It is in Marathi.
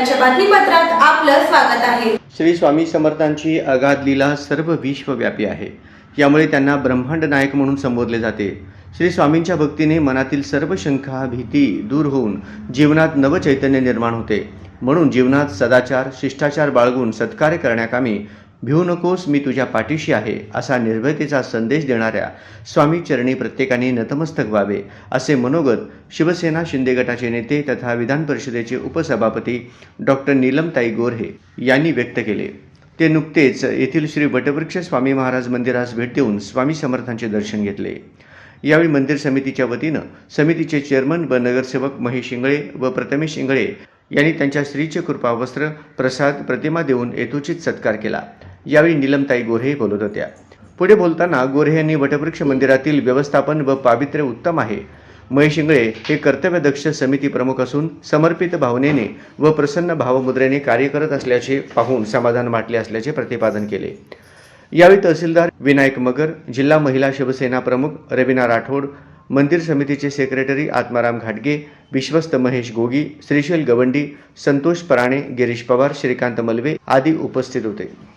आपलं स्वागत आहे. श्री स्वामी समर्थांची अगाध लीला सर्व विश्वव्यापी आहे. यामुळे त्यांना ब्रह्मांड नायक म्हणून संबोधले जाते. श्री स्वामींच्या भक्तीने मनातील सर्व शंका भीती दूर होऊन जीवनात नवचैतन्य निर्माण होते. म्हणून जीवनात सदाचार शिष्टाचार बाळगून सत्कार्य करण्याकामी भिवू नकोस मी तुझ्या पाठीशी आहे असा निर्भयतेचा संदेश देणाऱ्या स्वामी चरणी प्रत्येकाने नतमस्तक व्हावे असे मनोगत शिवसेना शिंदे गटाचे नेते तथा विधान परिषदेचे उपसभापती डॉक्टर नीलमताई गोऱ्हे यांनी व्यक्त केले. ते नुकतेच येथील श्री वटवृक्ष स्वामी महाराज मंदिरास भेट देऊन स्वामी समर्थांचे दर्शन घेतले. यावेळी मंदिर समितीच्या वतीनं समितीचे चेअरमन व नगरसेवक महेश इंगळे व प्रथमेश इंगळे यांनी त्यांच्या स्त्रीचे कृपा वस्त्र प्रसाद प्रतिमा देऊन यथोचित सत्कार केला. यावेळी नीलमताई गोऱ्हे बोलत होत्या. पुढे बोलताना गोऱ्हे यांनी वटवृक्ष मंदिरातील व्यवस्थापन व पावित्र्य उत्तम आहे. महेश इंगळे हे कर्तव्यदक्ष समिती प्रमुख असून समर्पित भावनेने व प्रसन्न भावमुद्रेने कार्य करत असल्याचे पाहून समाधान वाटले असल्याचे प्रतिपादन केले. यावेळी तहसीलदार विनायक मगर जिल्हा महिला शिवसेना प्रमुख रवीना राठोड मंदिर समितीचे सेक्रेटरी आत्माराम घाटगे विश्वस्त महेश गोगी श्रीशैल गवंडी संतोष पराणे गिरीश पवार श्रीकांत मलवे आदी उपस्थित होते.